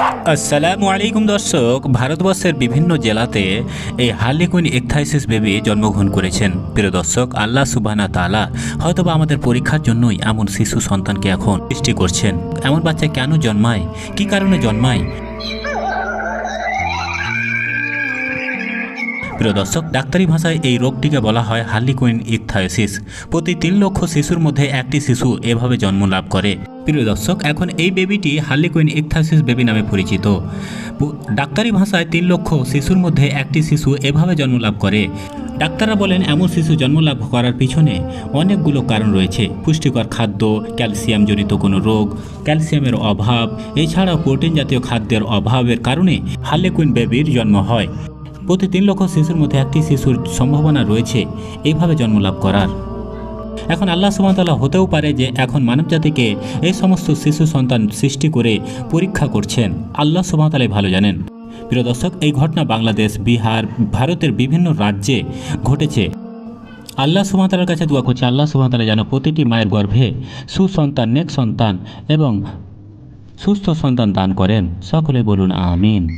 আসসালামু আলাইকুম দর্শক, ভারতবর্ষের বিভিন্ন জেলাতে এই হার্লিকুইন একথাইসিস বেবি জন্মগ্রহণ করেছেন। প্রিয় দর্শক, আল্লাহ সুবাহা তালা হয়তোবা আমাদের পরীক্ষার জন্যই এমন শিশু সন্তানকে এখন সৃষ্টি করছেন। এমন বাচ্চা কেন জন্মায়? কি কারণে জন্মায়? প্রিয় দর্শক, ডাক্তারি ভাষায় এই রোগটিকে বলা হয় হার্লিকুইন ইকথায়োসিস। প্রতি তিন লক্ষ শিশুর মধ্যে একটি শিশু এভাবে জন্ম লাভ করে। প্রিয় দর্শক, এখন এই বেবিটি হার্লিকুইন ইকথায়োসিস বেবি নামে পরিচিত। ডাক্তারি ভাষায় তিন লক্ষ শিশুর মধ্যে একটি শিশু এভাবে জন্ম লাভ করে। ডাক্তাররা বলেন, এমন শিশু জন্ম লাভ করার পিছনে অনেকগুলো কারণ রয়েছে। পুষ্টিকর খাদ্য, ক্যালসিয়াম জনিত কোনো রোগ, ক্যালসিয়ামের অভাব, এছাড়াও প্রোটিন জাতীয় খাদ্যের অভাবের কারণে হার্লিকুইন বেবির জন্ম হয়। প্রতি তিন লক্ষ শিশুর মধ্যে একটি শিশুর সম্ভাবনা রয়েছে। এইভাবে জন্মলাভ করার। এখন আল্লাহ সুমতলা হতেও পারে যে এখন মানবজাতিকে এই সমস্ত শিশু সন্তান সৃষ্টি করে পরীক্ষা করছেন। আল্লাহ সুমতালাই ভালো জানেন। প্রিয় দর্শক, এই ঘটনা বাংলাদেশ, বিহার, ভারতের বিভিন্ন রাজ্যে ঘটেছে। আল্লাহ সুমতালার কাছে দোয়া করছে, আল্লাহ সুমতালা যেন প্রতিটি মায়ের গর্ভে সুসন্তান, নেক সন্তান এবং সুস্থ সন্তান দান করেন। সকলে বলুন, আমিন।